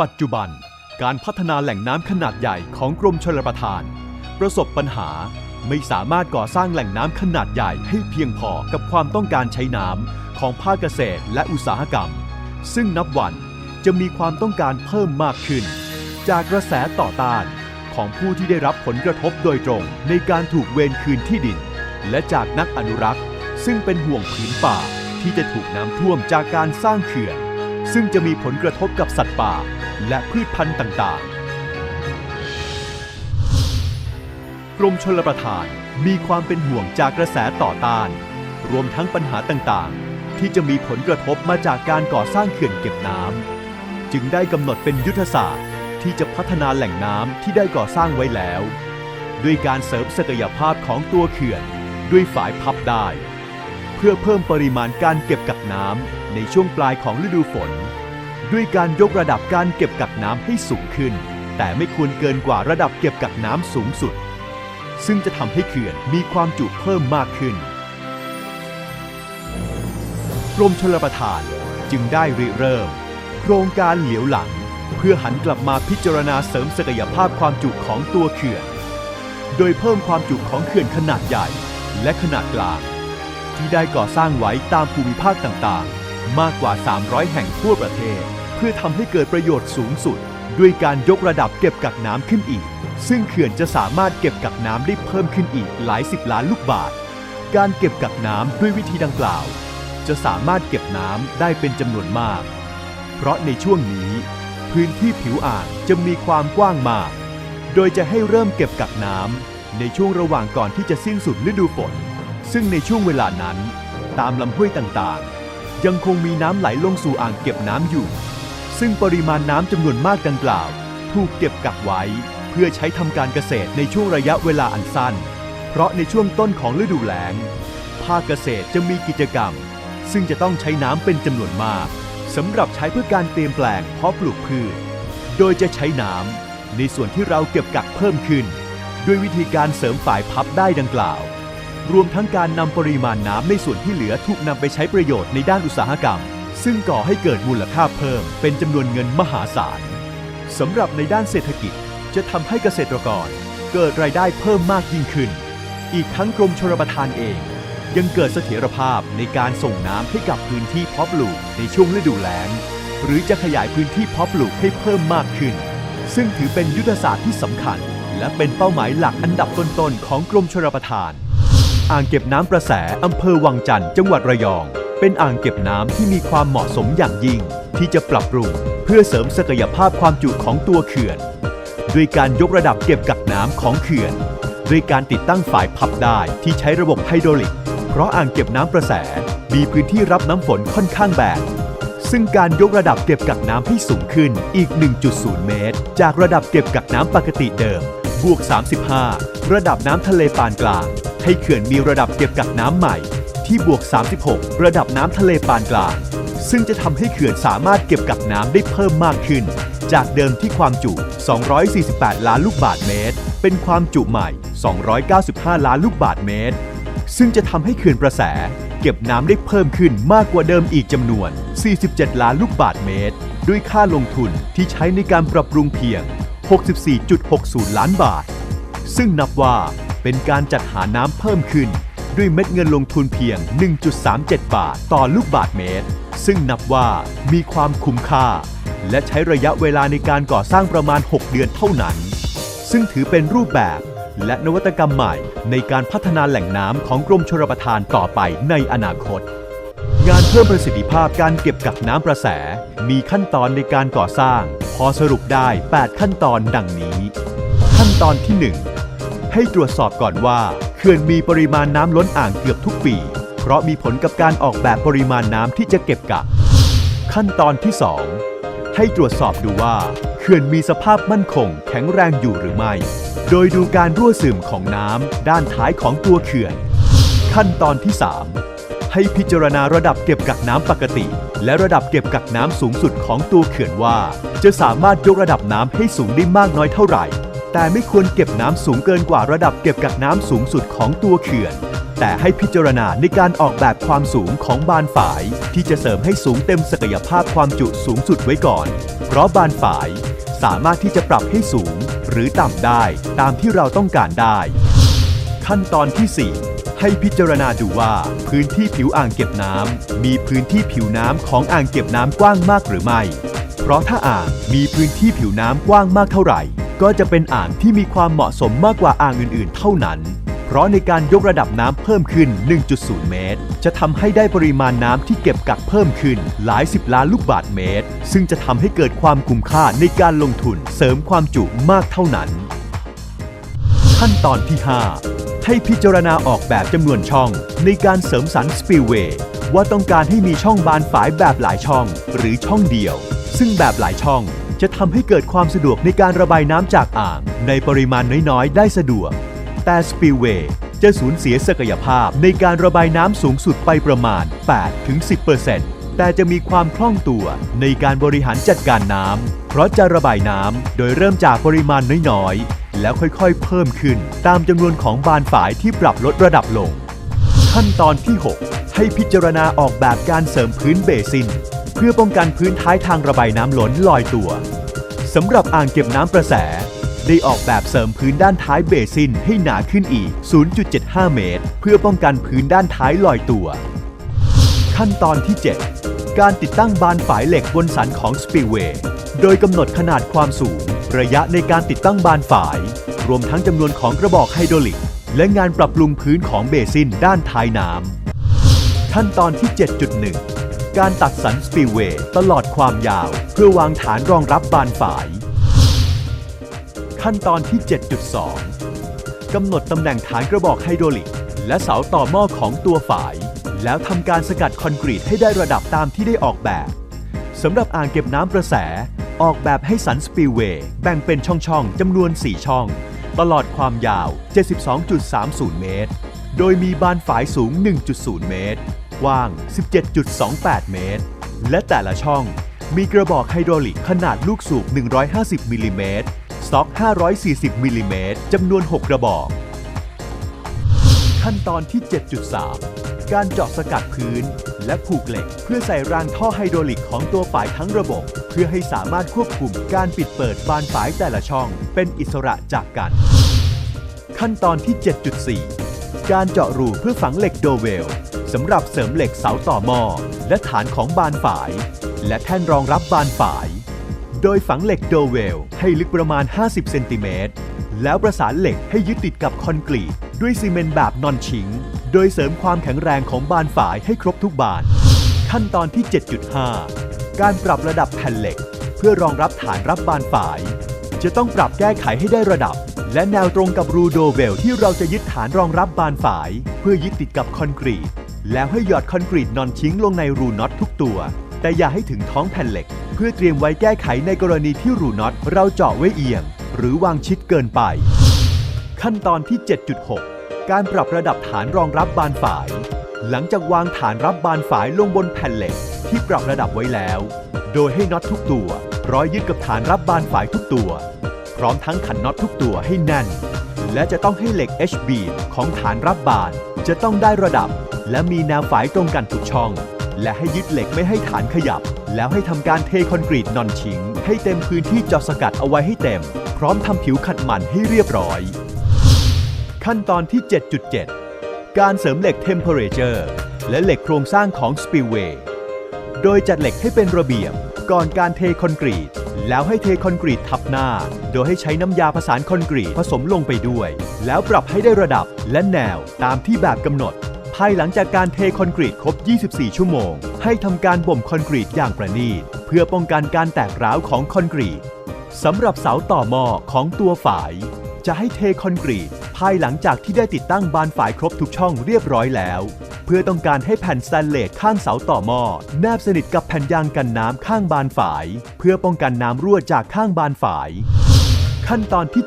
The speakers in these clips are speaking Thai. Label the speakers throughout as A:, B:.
A: ปัจจุบัน การพัฒนาแหล่งน้ำขนาดใหญ่ของกรมชลประทาน ประสบปัญหาไม่สามารถก่อสร้างแหล่งน้ำขนาดใหญ่ให้เพียงพอกับความต้องการใช้น้ำของภาคเกษตรและอุตสาหกรรม ซึ่งนับวันจะมีความต้องการเพิ่มมากขึ้น จากกระแสต่อต้านของผู้ที่ได้รับผลกระทบโดยตรงในการถูกเวรคืนที่ดิน และจากนักอนุรักษ์ ซึ่งเป็นห่วงผืนป่าที่จะถูกน้ำท่วมจากการสร้างเขื่อน ซึ่งจะมีผลกระทบกับสัตว์ป่า และพืชพันธุ์ต่างๆ กรมชลประทานมีความเป็นห่วงจากกระแสต่อต้าน รวมทั้งปัญหาต่างๆ ที่จะมีผลกระทบมาจากการก่อสร้างเขื่อนเก็บน้ำจึงได้กำหนดเป็นยุทธศาสตร์ที่จะพัฒนาแหล่งน้ำที่ได้ก่อสร้างไว้แล้ว ด้วยการเสริมศักยภาพของตัวเขื่อน ด้วยฝายพับได้ เพื่อเพิ่มปริมาณการเก็บกักน้ำ ในช่วงปลายของฤดูฝน ด้วยการยกระดับการเก็บกักน้ำให้สูงขึ้น แต่ไม่ควรเกินกว่าระดับเก็บกักน้ำสูงสุด ซึ่งจะทำให้เขื่อนมีความจุเพิ่มมากขึ้นกรมชลประทานจึงได้ริเริ่ม โครงการเหลียวหลัง เพื่อหันกลับมาพิจารณาเสริมศักยภาพความจุของตัวเขื่อน โดยเพิ่มความจุของเขื่อนขนาดใหญ่และขนาดกลาง ที่ได้ก่อสร้างไว้ตามภูมิภาคต่างๆ มากกว่า 300 แห่งทั่วประเทศ เพื่อทำให้เกิดประโยชน์สูงสุด ด้วยการยกระดับเก็บกักน้ำขึ้นอีก ซึ่งเขื่อนจะสามารถเก็บกักน้ำได้เพิ่มขึ้นอีกหลายสิบล้านลูกบาศก์การเก็บกักน้ำด้วยวิธีดังกล่าว จะสามารถเก็บน้ำได้เป็นจำนวนมาก เพราะในช่วงนี้ พื้นที่ผิวอ่างจะมีความกว้างมาก โดยจะให้เริ่มเก็บกักน้ำในช่วงระหว่างก่อนที่จะสิ้นสุดฤดูฝน ซึ่งในช่วงเวลานั้น ตามลำห้วยต่างๆ ยังคงมีน้ำไหลลงสู่อ่างเก็บน้ำอยู่ ซึ่งปริมาณน้ำจำนวนมากดังกล่าว ถูกเก็บกักไว้ เพื่อใช้ทำการเกษตรในช่วงระยะเวลาอันสั้น เพราะในช่วงต้นของฤดูแล้ง ภาคเกษตรจะมีกิจกรรม ซึ่งจะต้องใช้น้ำเป็นจำนวนมากสำหรับใช้เพื่อการเตรียมแปลงเพาะปลูกพืช โดยจะใช้น้ำในส่วนที่เราเก็บกักเพิ่มขึ้น ด้วยวิธีการเสริมฝายพับได้ดังกล่าว รวมทั้งการนำปริมาณน้ำในส่วนที่เหลือถูกนำไปใช้ประโยชน์ในด้านอุตสาหกรรม ซึ่งก่อให้เกิดมูลค่าเพิ่ม เป็นจำนวนเงินมหาศาลสำหรับในด้านเศรษฐกิจจะทำให้เกษตรกร เกิดรายได้เพิ่มมากยิ่งขึ้น อีกทั้งกรมชลประทานเอง ยังเกิดเสถียรภาพในการส่งน้ำให้กับพื้นที่เพาะปลูกในช่วงฤดูแล้ง หรือจะขยายพื้นที่เพาะปลูกให้เพิ่มมากขึ้น ซึ่งถือเป็นยุทธศาสตร์ที่สำคัญ และเป็นเป้าหมายหลักอันดับต้นๆของกรมชลประทาน อ่างเก็บน้ำประแสอำเภอวังจันทร์จังหวัดระยอง เป็นอ่างเก็บน้ำที่มีความเหมาะสมอย่างยิ่ง ที่จะปรับปรุงเพื่อเสริมศักยภาพความจุของตัวเขื่อน ด้วยการยกระดับเก็บกักน้ำของเขื่อน ด้วยการติดตั้งฝายพับได้ที่ใช้ระบบไฮดรอลิก เพราะอ่างเก็บน้ำประแสมีพื้นที่รับน้ำฝนค่อนข้างแบนซึ่งการยกระดับเก็บกักน้ำให้สูงขึ้นอีก 1.0 เมตร จากระดับเก็บกักน้ำปกติเดิม บวก 35 ระดับน้ำทะเลปานกลาง ให้เขื่อนมีระดับเก็บกักน้ำใหม่ที่บวก 36 ระดับน้ำทะเลปานกลาง ซึ่งจะทำให้เขื่อนสามารถเก็บกักน้ำได้เพิ่มมากขึ้น จากเดิมที่ความจุ 248 ล้านลูกบาศก์เมตร เป็นความจุใหม่ 295 ล้านลูกบาศก์เมตร ซึ่งจะทำให้เขื่อนประแส เก็บน้ำได้เพิ่มขึ้นมากกว่าเดิมอีกจำนวน 47 ล้านลูกบาศก์เมตร ด้วยค่าลงทุนที่ใช้ในการปรับปรุงเพียง 64.60 ล้านบาท ซึ่งนับว่า เป็นการจัดหาน้ำเพิ่มขึ้น ด้วยเม็ดเงินลงทุนเพียง 1.37 บาท ต่อลูกบาศก์เมตร ซึ่งนับว่ามีความคุ้มค่า และใช้ระยะเวลาในการก่อสร้างประมาณ 6 เดือนเท่านั้น ซึ่งถือเป็นรูปแบบและนวัตกรรมใหม่ในการพัฒนาแหล่งน้ำของกรมชลประทานต่อไปในอนาคต งานเพิ่มประสิทธิภาพการเก็บกักน้ำประแส มีขั้นตอนในการก่อสร้าง พอสรุปได้ 8 ขั้นตอนดังนี้ ขั้นตอนที่ 1 ให้ตรวจสอบก่อนว่าเขื่อนมีปริมาณน้ำล้นอ่างเกือบทุกปี เพราะมีผลกับการออกแบบปริมาณน้ำที่จะเก็บกัก ขั้นตอนที่ 2 ให้ตรวจสอบดูว่าเขื่อนมีสภาพมั่นคง แข็งแรงอยู่หรือไม่ โดยดูการรั่วซึมของน้ำด้านท้ายของตัวเขื่อน ขั้นตอนที่ 3 ให้พิจารณาระดับเก็บกักน้ำปกติ และระดับเก็บกักน้ำสูงสุดของตัวเขื่อนว่า จะสามารถยกระดับน้ำให้สูงได้มากน้อยเท่าไหร่ แต่ไม่ควรเก็บน้ำสูงเกินกว่าระดับเก็บกักน้ำสูงสุดของตัวเขื่อน แต่ให้พิจารณาในการออกแบบความสูงของบานฝาย ที่จะเสริมให้สูงเต็มศักยภาพความจุสูงสุดไว้ก่อน เพราะบานฝายสามารถที่จะปรับให้สูง หรือต่ำได้ตามที่เราต้องการได้ ขั้นตอนที่ 4ให้พิจารณาดูว่าพื้นที่ผิวอ่างเก็บน้ำมีพื้นที่ผิวน้ำของอ่างเก็บน้ำกว้างมากหรือไม่ เพราะถ้าอ่างมีพื้นที่ผิวน้ำกว้างมากเท่าไหร่ ก็จะเป็นอ่างที่มีความเหมาะสมมากกว่าอ่างอื่นๆ เท่านั้น เพราะในการยกระดับน้ำเพิ่มขึ้น 1.0 เมตร จะทำให้ได้ปริมาณน้ำที่เก็บกักเพิ่มขึ้นหลายสิบล้านลูกบาศก์เมตร ซึ่งจะทำให้เกิดความคุ้มค่าในการลงทุนเสริมความจุมากเท่านั้น ขั้นตอนที่ 5 ให้พิจารณาออกแบบจำนวนช่อง ในการเสริมสรรสปิลเวย์ว่าต้องการให้มีช่องบานฝายแบบหลายช่อง หรือช่องเดียว ซึ่งแบบหลายช่อง จะทำให้เกิดความสะดวกในการระบายน้ำจากอ่าง ในปริมาณน้อยๆ ได้สะดวก แต่สปิลเวย์จะสูญเสียศักยภาพในการระบายน้ำสูงสุดไปประมาณ 8-10%แต่จะมีความคล่องตัวในการบริหารจัดการน้ำ เพราะจะระบายน้ำโดยเริ่มจากปริมาณน้อยๆ แล้วค่อยๆ เพิ่มขึ้น ตามจำนวนของบานฝายที่ปรับลดระดับลง ขั้นตอนที่ 6 ให้พิจารณาออกแบบการเสริมพื้นเบสิน เพื่อป้องกันพื้นท้ายทางระบายน้ำล้นลอยตัวสำหรับอ่างเก็บน้ำประแส ได้ออกแบบเสริมพื้นด้านท้ายเบสินให้หนาขึ้นอีก 0.75 เมตร เพื่อป้องกันพื้นด้านท้ายลอยตัว ขั้นตอนที่ 7 การติดตั้งบานฝายเหล็กบนสันของสปิลเวย์โดยกำหนดขนาดความสูง ระยะในการติดตั้งบานฝาย รวมทั้งจำนวนของกระบอกไฮดรอลิก และงานปรับปรุงพื้นของเบสินด้านท้ายน้ำขั้นตอนที่ 7.1 การตัดสันสปิเวย์ตลอดความยาว เพื่อวางฐานรองรับบานฝาย ขั้นตอนที่ 7.2 กำหนดตำแหน่งฐานกระบอกไฮดรอลิก และเสาต่อหม้อของตัวฝาย แล้วทำการสกัดคอนกรีตให้ได้ระดับตามที่ได้ออกแบบสำหรับอ่างเก็บน้ำประแส ออกแบบให้สันสปิเวย์แบ่งเป็นช่องๆจำนวน 4 ช่อง ตลอดความยาว 72.30 เมตร โดยมีบานฝายสูง 1.0 เมตร กว้าง 17.28 เมตร และแต่ละช่องมีกระบอกไฮดรอลิกขนาดลูกสูบ 150 มิลลิเมตรสต็อก 540 มิลลิเมตรจำนวน 6 กระบอก ขั้นตอนที่ 7.3 การเจาะสกัดพื้น และผูกเหล็ก เพื่อใส่รางท่อไฮดรอลิกของตัวฝายทั้งระบบ เพื่อให้สามารถควบคุมการปิดเปิดบานฝายแต่ละช่อง เป็นอิสระจากกัน ขั้นตอนที่ 7.4 การเจาะรูเพื่อฝังเหล็กโดเวล สำหรับเสริมเหล็กเสาต่อหม้อและฐานของบานฝาย และแท่นรองรับบานฝาย โดยฝังเหล็กโดเวลให้ลึกประมาณ 50 เซนติเมตร แล้วประสานเหล็กให้ยึดติดกับคอนกรีตด้วยซีเมนต์แบบนอนชิง โดยเสริมความแข็งแรงของบานฝายให้ครบทุกบาน ขั้นตอนที่ 7.5 การปรับระดับแผ่นเหล็ก เพื่อรองรับฐานรับบานฝาย จะต้องปรับแก้ไขให้ได้ระดับและแนวตรงกับรูโดเวลที่เราจะยึดฐานรองรับบานฝาย เพื่อยึดติดกับคอนกรีต แล้วให้หยอดคอนกรีตนอนชิ้งลงในรูน็อตทุกตัว แต่อย่าให้ถึงท้องแผ่นเหล็ก เพื่อเตรียมไว้แก้ไขในกรณีที่รูน็อตเราเจาะไว้เอียง หรือวางชิดเกินไป ขั้นตอนที่ 7.6 การปรับระดับฐานรองรับบานฝาย หลังจากวางฐานรับบานฝายลงบนแผ่นเหล็ก ที่ปรับระดับไว้แล้ว โดยให้น็อตทุกตัว ร้อยยึดกับฐานรับบานฝายทุกตัว พร้อมทั้งขันน็อตทุกตัวให้แน่นและจะต้องให้เหล็ก HB ของฐานรับบาน จะต้องได้ระดับ และมีแนวฝายตรงกันทุกช่อง และให้ยึดเหล็กไม่ให้ฐานขยับ แล้วให้ทำการเทคอนกรีตนอนชิง ให้เต็มพื้นที่จาะสกัดเอาไว้ให้เต็ม พร้อมทำผิวขัดมันให้เรียบร้อย ขั้นตอนที่ 7.7 การเสริมเหล็ก Temperature และเหล็กโครงสร้างของ Spillway โดยจัดเหล็กให้เป็นระเบียบ ก่อนการเทคอนกรีต แล้วให้เทคอนกรีตทับหน้า โดยให้ใช้น้ำยาผสานคอนกรีตผสมลงไปด้วย แล้วปรับให้ได้ระดับและแนวตามที่แบบกำหนด ภายหลังจากการเทคอนกรีตครบ 24 ชั่วโมง ให้ทำการบ่มคอนกรีตอย่างประณีตเพื่อป้องกันการแตกร้าวของคอนกรีตสำหรับเสาต่อหม้อของตัวฝาย จะให้เทคอนกรีตภายหลังจากที่ได้ติดตั้งบานฝายครบทุกช่องเรียบร้อยแล้ว เพื่อต้องการให้แผ่นสแตนเลสข้างเสาต่อหม้อแนบสนิทกับแผ่นยางกันน้ำข้างบานฝาย เพื่อป้องกันน้ำรั่วจากข้างบานฝาย ขั้นตอนที่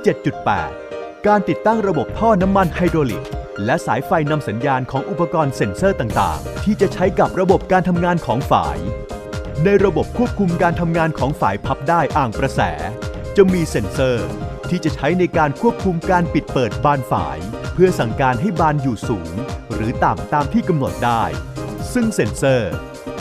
A: 7.8 การติดตั้งระบบท่อน้ำมันไฮดรอลิก และสายไฟนำสัญญาณของอุปกรณ์เซ็นเซอร์ต่างๆ ที่จะใช้กับระบบการทำงานของฝาย ในระบบควบคุมการทำงานของฝายพับได้อ่างประแส จะมีเซ็นเซอร์ ที่จะใช้ในการควบคุมการปิดเปิดบานฝาย เพื่อสั่งการให้บานอยู่สูง หรือต่ำตามที่กำหนดได้ ซึ่งเซ็นเซอร์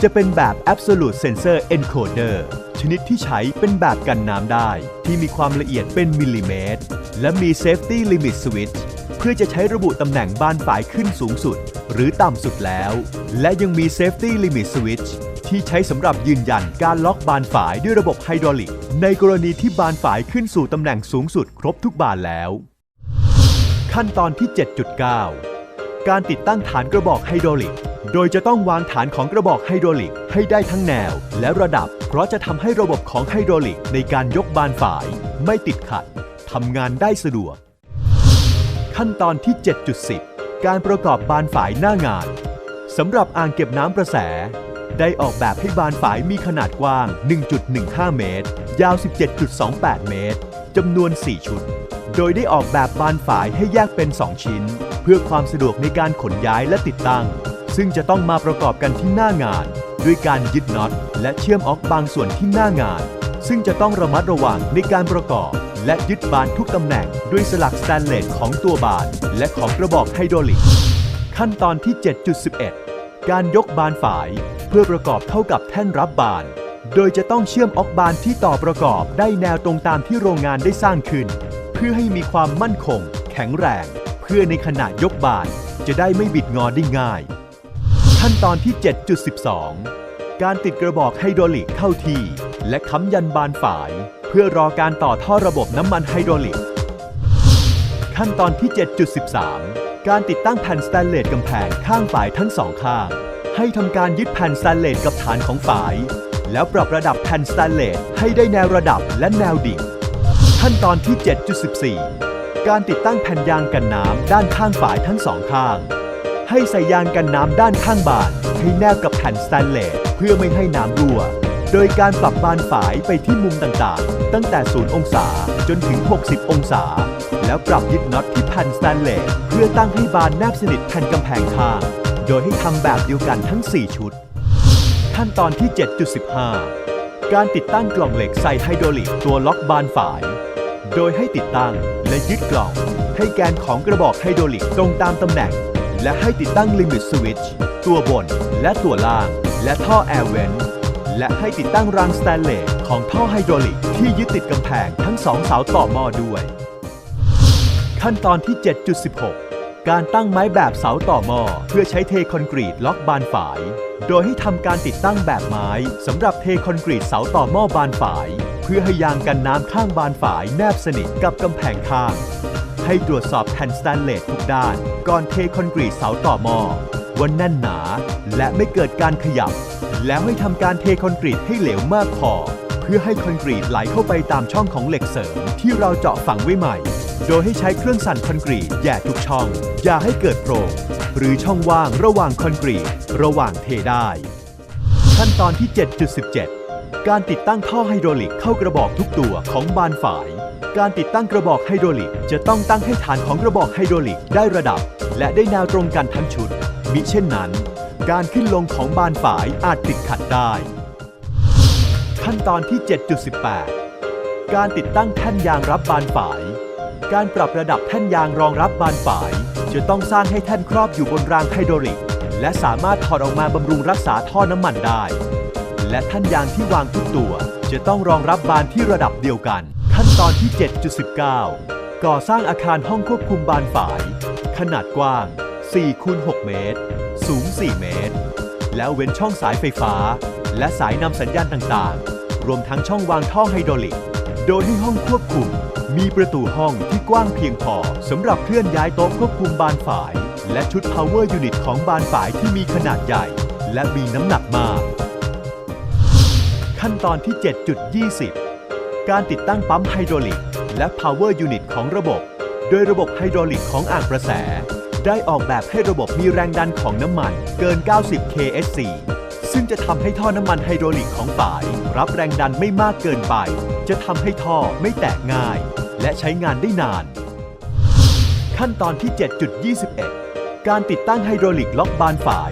A: จะเป็นแบบ Absolute Sensor Encoder ชนิดที่ใช้เป็นแบบกันน้ำได้ ที่มีความละเอียดเป็นมิลลิเมตร และมี Safety Limit Switch เพื่อจะใช้ระบุตำแหน่งบานฝายขึ้นสูงสุด หรือต่ำสุดแล้ว และยังมี Safety Limit Switch ที่ใช้สำหรับยืนยันการล็อกบานฝายด้วยระบบไฮดรอลิก ในกรณีที่บานฝายขึ้นสู่ตำแหน่งสูงสุดครบทุกบานแล้ว ขั้นตอนที่ 7.9 การติดตั้งฐานกระบอกไฮดรอลิก โดยจะต้องวางฐานของกระบอกไฮดรอลิกให้ได้ทั้งแนว และระดับ เพราะจะทำให้ระบบของไฮดรอลิกในการยกบานฝาย ไม่ติดขัดทำงานได้สะดวก ขั้นตอนที่ 7.10 การประกอบบานฝายหน้างานสำหรับอ่างเก็บน้ำประแส ได้ออกแบบให้บานฝายมีขนาดกว้าง 1.15 เมตร ยาว 17.28 เมตรจำนวน 4 ชุด โดยได้ออกแบบบานฝายให้แยกเป็น 2 ชิ้น เพื่อความสะดวกในการขนย้ายและติดตั้ง ซึ่งจะต้องมาประกอบกันที่หน้างาน ด้วยการยึดน็อตและเชื่อมออกบางส่วนที่หน้างาน ซึ่งจะต้องระมัดระวังในการประกอบ และยึดบานทุกตำแหน่งด้วยสลักสแตนเลสของตัวบาน และของกระบอกไฮดรอลิก ขั้นตอนที่ 7.11 การยกบานฝาย เพื่อประกอบเข้ากับแท่นรับบาน โดยจะต้องเชื่อมออกบานที่ต่อประกอบได้แนวตรงตามที่โรงงานได้สร้างขึ้น เพื่อให้มีความมั่นคง แข็งแรง เพื่อในขณะยกบาน จะได้ไม่บิดงอได้ง่าย ขั้นตอนที่ 7.12 การติดกระบอกไฮดรอลิกเข้าที่ และค้ำยันบานฝาย เพื่อรอการต่อท่อระบบน้ำมันไฮดรอลิก ขั้นตอนที่ 7.13 การติดตั้งแผ่นสแตนเลสกำแพงข้างฝายทั้งสองข้าง ให้ทำการยึดแผ่นสแตนเลสกับฐานของฝาย แล้วปรับระดับแผ่นสแตนเลสให้ได้แนวระดับและแนวดิ่ง ขั้นตอนที่ 7.14 การติดตั้งแผ่นยางกันน้ำด้านข้างฝายทั้งสองข้าง ให้ใส่ยางกันน้ำด้านข้างบานให้แนบกับแผ่นสแตนเลสเพื่อไม่ให้น้ำรั่ว โดยการปรับบานฝายไปที่มุมต่างๆ ตั้งแต่ 0 องศาจนถึง 60 องศา แล้วปรับยึดน็อตที่แผ่นสแตนเลสเพื่อตั้งให้บานแนบสนิทแผ่นกำแพงข้างโดยให้ทำแบบเดียวกันทั้ง 4 ชุด ขั้นตอนที่ 7.15 การติดตั้งกล่องเหล็กใส่ไฮดรอลิกตัวล็อกบานฝาย โดยให้ติดตั้งและยึดกล่อง ให้แกนของกระบอกไฮดรอลิกตรงตามตำแหน่ง และให้ติดตั้งลิมิตสวิตช์ตัวบนและตัวล่าง และท่อแอร์เวน และให้ติดตั้งรางสแตนเลสของท่อไฮดรอลิกที่ยึดติดกำแพงทั้งสองเสาต่อหม้อด้วย ขั้นตอนที่ 7.16 การตั้งไม้แบบเสาต่อหม้อเพื่อใช้เทคอนกรีตล็อกบานฝาย โดยให้ทำการติดตั้งแบบไม้สำหรับเทคอนกรีตเสาต่อหม้อบานฝาย เพื่อให้ยางกันน้ำข้างบานฝายแนบสนิทกับกำแพงข้าง ให้ตรวจสอบแผ่นสแตนเลสทุกด้าน ก่อนเทคอนกรีตเสาต่อหม้อว่าแน่นหนา และไม่เกิดการขยับ แล้วให้ทำการเทคอนกรีตให้เหลวมากพอ เพื่อให้คอนกรีตไหลเข้าไปตามช่องของเหล็กเสริมที่เราเจาะฝังไว้ใหม่ โดยให้ใช้เครื่องสั่นคอนกรีตแย่ทุกช่อง อย่าให้เกิดโพรงหรือช่องว่างระหว่างคอนกรีต ระหว่างเทได้ ขั้นตอนที่ 7.17 การติดตั้งท่อไฮดรอลิกเข้ากระบอกทุกตัวของบานฝาย การติดตั้งกระบอกไฮดรอลิกจะต้องตั้งให้ฐานของกระบอกไฮดรอลิกได้ระดับ และได้แนวตรงกันทั้งชุด มิเช่นนั้น การขึ้นลงของบานฝายอาจติดขัดได้ ขั้นตอนที่ 7.18 การติดตั้งแท่นยางรับบานฝาย การปรับระดับแท่นยางรองรับบานฝาย จะต้องสร้างให้แท่นครอบอยู่บนรางไฮดรอลิก และสามารถถอดออกมาบำรุงรักษาท่อน้ำมันได้ และแท่นยางที่วางทุกตัว จะต้องรองรับบานที่ระดับเดียวกัน ขั้นตอนที่ 7.19 ก่อสร้างอาคารห้องควบคุมบานฝาย ขนาดกว้าง4คูณ6เมตร สูง 4 เมตร แล้วเว้นช่องสายไฟฟ้า และสายนำสัญญาณต่างๆ รวมทั้งช่องวางท่อไฮดรอลิก โดยให้ห้องควบคุม มีประตูห้องที่กว้างเพียงพอสำหรับเคลื่อนย้ายโต๊ะควบคุมบานฝาย และชุด power unit ของบานฝายที่มีขนาดใหญ่ และมีน้ำหนักมาก ขั้นตอนที่ 7.20 การติดตั้งปั๊มไฮดรอลิก และ power unit ของระบบ โดยระบบไฮดรอลิกของอ่างประแส ได้ออกแบบให้ระบบมีแรงดันของน้ำมันเกิน 90 kSc ซึ่งจะทำให้ท่อน้ำมันไฮดรอลิกของฝาย รับแรงดันไม่มากเกินไป จะทำให้ท่อไม่แตกง่าย และใช้งานได้นาน ขั้นตอนที่ 7.21 การติดตั้งไฮดรอลิกล็อกบานฝาย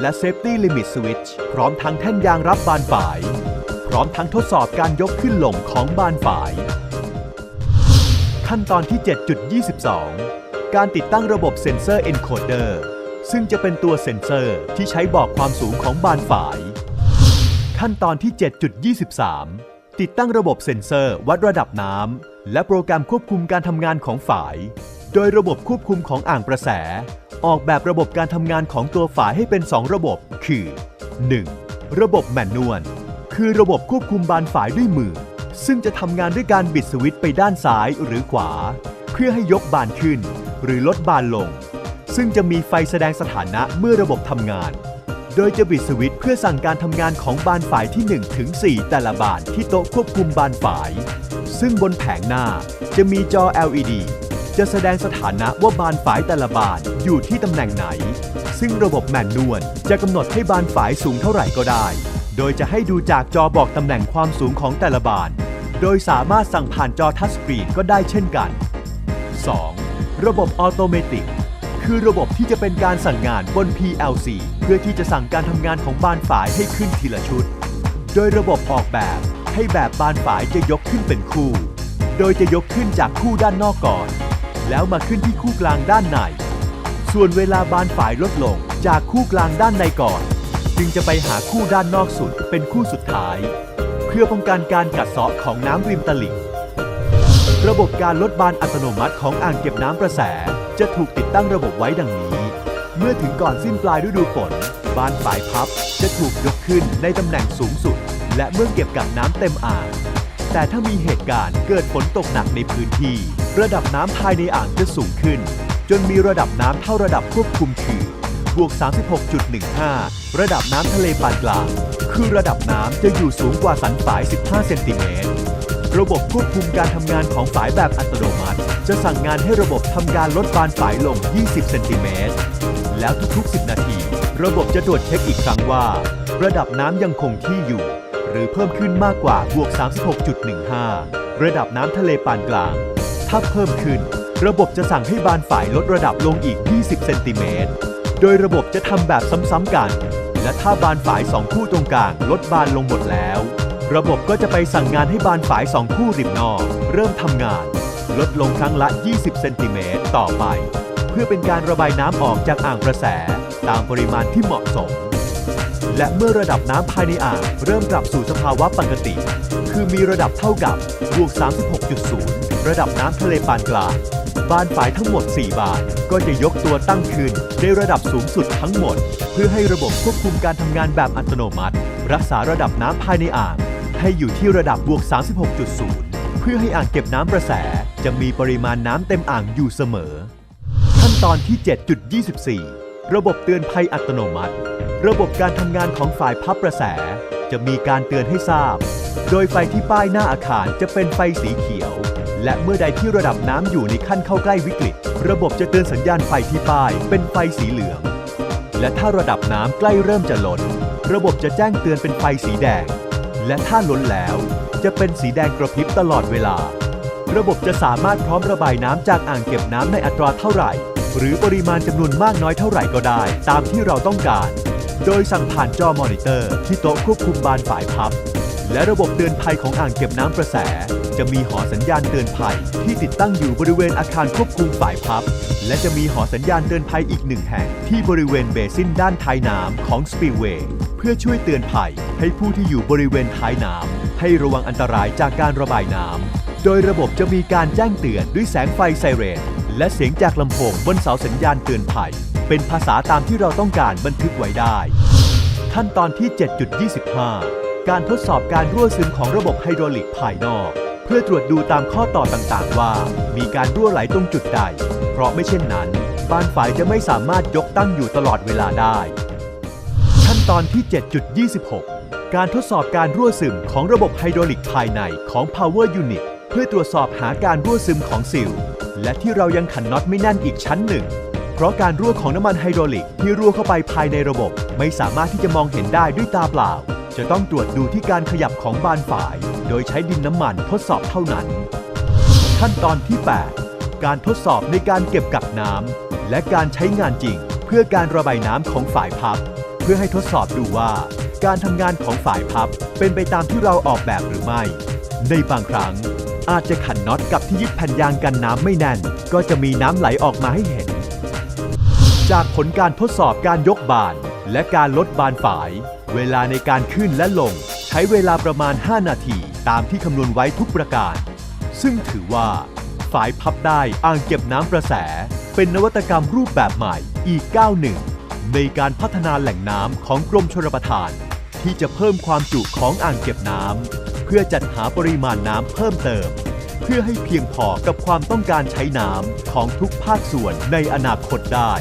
A: และ Safety Limit Switch พร้อมทั้งแท่นยางรับบานฝาย พร้อมทั้งทดสอบการยกขึ้นลงของบานฝาย ขั้นตอนที่ 7.22 การติดตั้งระบบเซ็นเซอร์ encoder ซึ่งจะเป็นตัวเซ็นเซอร์ที่ใช้บอกความสูงของบานฝาย ขั้นตอนที่ 7.23 ติดตั้งระบบเซ็นเซอร์วัดระดับน้ำและโปรแกรมควบคุมการทำงานของฝาย โดยระบบควบคุมของอ่างประแส ออกแบบระบบการทำงานของตัวฝายให้เป็น 2 ระบบ คือ 1. ระบบแมนนวลคือระบบควบคุมบานฝายด้วยมือ ซึ่งจะทำงานด้วยการบิดสวิตช์ไปด้านซ้ายหรือขวา เพื่อให้ยกบานขึ้นหรือลดบานลง ซึ่งจะมีไฟแสดงสถานะเมื่อระบบทำงาน โดยจะบิดสวิตช์เพื่อสั่งการทำงานของบานฝายที่ 1 ถึง 4 แต่ละบานที่โต๊ะควบคุมบานฝาย ซึ่งบนแผงหน้าจะมีจอ LED จะแสดงสถานะว่าบานฝายแต่ละบานอยู่ที่ตำแหน่งไหน ซึ่งระบบแมนนวลจะกำหนดให้บานฝายสูงเท่าไหร่ก็ได้ โดยจะให้ดูจากจอบอกตำแหน่งความสูงของแต่ละบาน โดยสามารถสั่งผ่านจอทัชสกรีนก็ได้เช่นกัน 2. ระบบออโตเมติกคือระบบที่จะเป็นการสั่งงานบน PLC เพื่อที่จะสั่งการทำงานของบานฝายให้ขึ้นทีละชุด โดยระบบออกแบบให้แบบบานฝายจะยกขึ้นเป็นคู่ โดยจะยกขึ้นจากคู่ด้านนอกก่อน แล้วมาขึ้นที่คู่กลางด้านใน ส่วนเวลาบานฝายลดลงจากคู่กลางด้านในก่อน จึงจะไปหาคู่ด้านนอกสุดเป็นคู่สุดท้าย เพื่อป้องกันการกัดเซาะของน้ำริมตลิ่ง ระบบการลดบานอัตโนมัติของอ่างเก็บน้ำประแส จะถูกติดตั้งระบบไว้ดังนี้ เมื่อถึงก่อนสิ้นปลายฤดูฝนบานฝายพับจะถูกยกขึ้นในตำแหน่งสูงสุด และเมื่อเก็บกับน้ำเต็มอ่าง แต่ถ้ามีเหตุการณ์เกิดฝนตกหนักในพื้นที่ ระดับน้ำภายในอ่างจะสูงขึ้น จนมีระดับน้ำเท่าระดับควบคุมคือบวก 36.15 ระดับน้ำทะเลปานกลาง คือระดับน้ำจะอยู่สูงกว่าสันฝาย 15 เซนติเมตร ระบบควบคุมการทำงานของฝายแบบอัตโนมัติ จะสั่งงานให้ระบบทำการลดบานฝายลง 20 เซนติเมตร แล้วทุกๆ 10 นาที ระบบจะตรวจเช็คอีกครั้งว่า ระดับน้ำยังคงที่อยู่ หรือเพิ่มขึ้นมากกว่าบวก 36.15 ระดับน้ำทะเลปานกลาง ถ้าเพิ่มขึ้น ระบบจะสั่งให้บานฝายลดระดับลงอีก 20 เซนติเมตร โดยระบบจะทำแบบซ้ำๆกัน และถ้าบานฝายสองคู่ตรงกลางลดบานลงหมดแล้ว ระบบก็จะไปสั่งงานให้บานฝายสองคู่ริมนอกเริ่มทำงาน ลดลงครั้งละ 20 เซนติเมตรต่อไป เพื่อเป็นการระบายน้ำออกจากอ่างประแส ตามปริมาณที่เหมาะสม และเมื่อระดับน้ำภายในอ่างเริ่มกลับสู่สภาวะปกติ คือมีระดับเท่ากับบวก 36.0 ระดับน้ำทะเลปานกลางบานฝายทั้งหมด 4 บานก็จะยกตัวตั้งขึ้นในระดับสูงสุดทั้งหมด เพื่อให้ระบบควบคุมการทำงานแบบอัตโนมัติ รักษาระดับน้ำภายในอ่าง ให้อยู่ที่ระดับบวก 36.0 เพื่อให้อ่างเก็บน้ำประแส จะมีปริมาณน้ำเต็มอ่างอยู่เสมอ ขั้นตอนที่ 7.24 ระบบเตือนภัยอัตโนมัติ ระบบการทำงานของฝ่ายพับประแส จะมีการเตือนให้ทราบ โดยไฟที่ป้ายหน้าอาคารจะเป็นไฟสีเขียว และเมื่อใดที่ระดับน้ำอยู่ในขั้นเข้าใกล้วิกฤต ระบบจะเตือนสัญญาณไฟที่ป้าย เป็นไฟสีเหลือง และถ้าระดับน้ำใกล้เริ่มจะล้นระบบจะแจ้งเตือนเป็นไฟสีแดง และถ้าล้นแล้ว จะเป็นสีแดงกระพริบตลอดเวลา ระบบจะสามารถพร้อมระบายน้ำจากอ่างเก็บน้ำในอัตราเท่าไหร่ หรือปริมาณจำนวนมากน้อยเท่าไหร่ก็ได้ ตามที่เราต้องการ โดยสั่งผ่านจอมอนิเตอร์ ที่โต๊ะควบคุมบานฝ่ายพับ และระบบเตือนภัยของอ่างเก็บน้ำประแส จะมีหอสัญญาณเตือนภัย ที่ติดตั้งอยู่บริเวณอาคารควบคุมฝ่ายพับ และจะมีหอสัญญาณเตือนภัยอีกหนึ่งแห่ง ที่บริเวณเบสินด้านท้ายน้ำของสปีเวย์เพื่อช่วยเตือนภัย ให้ผู้ที่อยู่บริเวณท้ายน้ำให้ระวังอันตรายจากการระบายน้ำโดยระบบจะมีการแจ้งเตือนด้วยแสงไฟไซเรน และเสียงจากลำโพงบนเสาสัญญาณเตือนภัย เป็นภาษาตามที่เราต้องการบันทึกไว้ได้ ขั้นตอนที่ 7.25การทดสอบการรั่วซึมของระบบไฮดรอลิกภายนอก เพื่อตรวจดูตามข้อต่อต่างๆ ว่า มีการรั่วไหลตรงจุดใด เพราะไม่เช่นนั้นบานฝายจะไม่สามารถยกตั้งอยู่ตลอดเวลาได้ ขั้นตอนที่ 7.26 การทดสอบการรั่วซึมของระบบไฮดรอลิกภายในของ Power Unit เพื่อตรวจสอบหาการรั่วซึมของซิลและที่เรายังขันน็อตไม่แน่นอีกชั้นหนึ่ง เพราะการรั่วของน้ำมันไฮดรอลิกที่รั่วเข้าไปภายในระบบ ไม่สามารถที่จะมองเห็นได้ด้วยตาเปล่า จะต้องตรวจดูที่การขยับของบานฝาย โดยใช้ดินน้ำมันทดสอบเท่านั้น ขั้นตอนที่ 8 การทดสอบในการเก็บกักน้ำและการใช้งานจริง เพื่อการระบายน้ำของฝ่ายพับ เพื่อให้ทดสอบดูว่า การทำงานของฝ่ายพับเป็นไปตามที่เราออกแบบหรือไม่ ในบางครั้ง อาจจะขันน็อตกับที่ยึดแผ่นยางกันน้ำไม่แน่น ก็จะมีน้ำไหลออกมาให้เห็น จากผลการทดสอบการยกบานและการลดบานฝาย เวลาในการขึ้นและลง ช้เวลาประมาณ 5 นาทีตามที่คำนวณไว้ทุกประการ ซึ่งถือว่า ฝายพับได้อ่างเก็บน้ำประแส เป็นนวัตกรรมรูปแบบใหม่อีกก้าวหนึ่งในการพัฒนาแหล่งน้ำของกรมชลประทาน ที่จะเพิ่มความจุของอ่างเก็บน้ำเพื่อจัดหาปริมาณน้ำเพิ่มเติม เพื่อให้เพียงพอกับความต้องการใช้น้ำของทุกภาคส่วนในอนาคตได้